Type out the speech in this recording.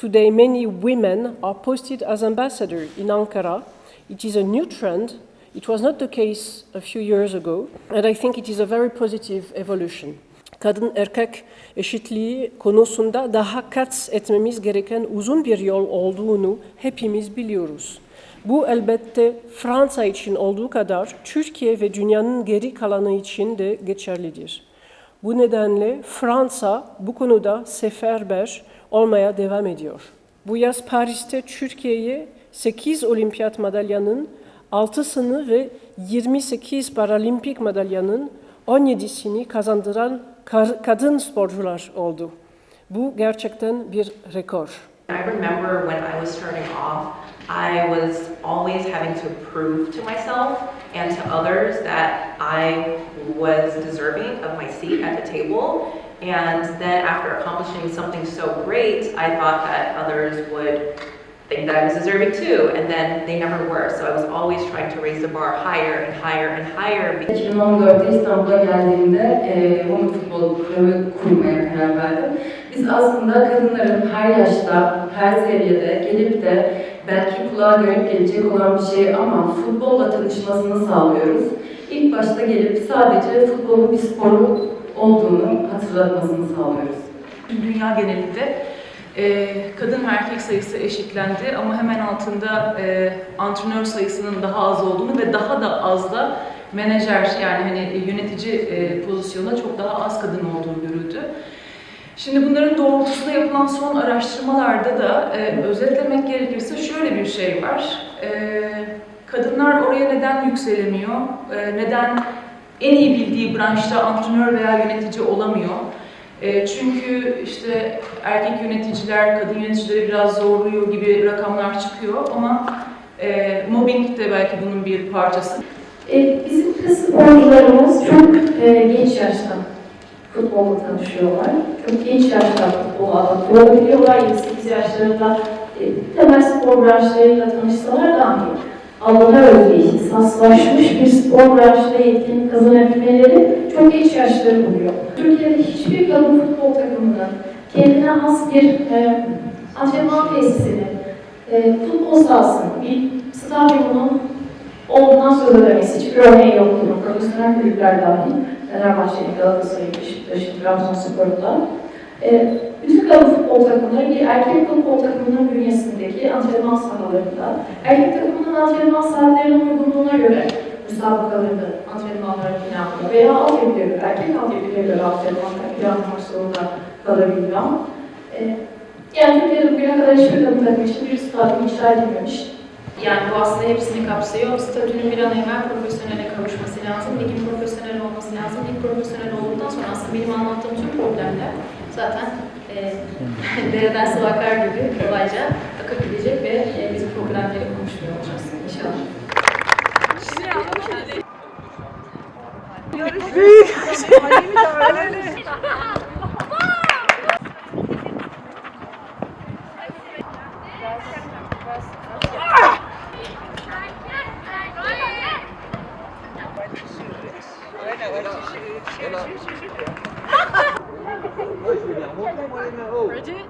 Today, many women are posted as ambassadors in Ankara. It is a new trend. It was not the case a few years ago, and I think it is a very positive evolution. Kadın erkek eşitliği konusunda daha kat etmemiz gereken uzun bir yol olduğunu hepimiz biliyoruz. Bu elbette Fransa için olduğu kadar Türkiye ve dünyanın geri kalanı için de geçerlidir. Bu nedenle Fransa bu konuda seferber olmaya devam ediyor. Bu yaz Paris'te Türkiye'ye 8 olimpiyat madalyanın 6'sını ve 28 paralimpik madalyanın 17'sini kazandıran kadın sporcular oldu. Bu gerçekten bir rekor. I remember when I was starting off, I was always having to prove to myself and to others that I was deserving of my seat at the table. And then after accomplishing something so great, I thought that others would think that I was deserving too, and then they never were. So I was always trying to raise the bar higher and higher and higher. 2014'te İstanbul'a geldiğimde e, Women Futbol Kulübü kurmaya karar verdim. Biz aslında kadınların her yaşta, her seviyede gelip de belki kulağa garip gelecek olan bir şey ama futbolla tanışmasını sağlıyoruz. İlk başta gelip sadece futbolun bir sporu olduğunu hatırlatmasını sağlıyoruz. Dünya genelinde e, kadın ve erkek sayısı eşitlendi ama hemen altında e, antrenör sayısının daha az olduğunu ve daha da az da menajer yani hani yönetici e, pozisyonda çok daha az kadın olduğunu görüldü. Şimdi bunların doğrultusunda yapılan son araştırmalarda da e, özetlemek gerekirse şöyle bir şey var. E, kadınlar oraya neden yükselemiyor? E, neden en iyi bildiği branşta antrenör veya yönetici olamıyor? E, çünkü işte erkek yöneticiler, kadın yöneticileri biraz zorluyor gibi rakamlar çıkıyor ama e, mobbing de belki bunun bir parçası. E, bizim kız sporcularımız çok e, genç yaşta futbolla tanışıyorlar. Çok genç yaşta futbola adapte olabiliyorlar. 28 yaşlarında e, temel spor branşlarıyla tanışsalar dahi alana özgü, ihtisaslaşmış bir spor branşında yetkinlik kazanabilmeleri çok genç yaşları buluyor. Türkiye'de hiçbir kadın futbol takımının kendine has bir e, antrenman tesisini, e, futbol sahasını, bir stadyumunu olduğundan söz edemez. Hiçbir örneği yok bunun. Profesyonel kulüpler dahil. Fenerbahçe'nin, Galatasaray'ın, Beşiktaş'ın, Trabzonspor'un da. E, bütün kadın futbol takımları bir erkek futbol takımının bünyesindeki antrenman sahalarında, erkek takımının antrenman saatlerinin uygunluğuna göre müsabakalarını, antrenmanlarını planlıyor veya altyapıya göre, erkek altyapıya göre antrenmanlar planlamak zorunda kalabiliyor. E, yani Türkiye'de bugüne kadar hiçbir kadın takım için bir stadyum inşa edilmemiş. Yani bu aslında hepsini kapsıyor. Statünün bir an evvel profesyonele kavuşması lazım. Ligin profesyonel olması lazım. Lig profesyonel olduktan sonra aslında benim anlattığım tüm problemler zaten e, dereden su akar gibi kolayca akıp ve e, biz problemleri konuşmuyor olacağız inşallah. Bridget?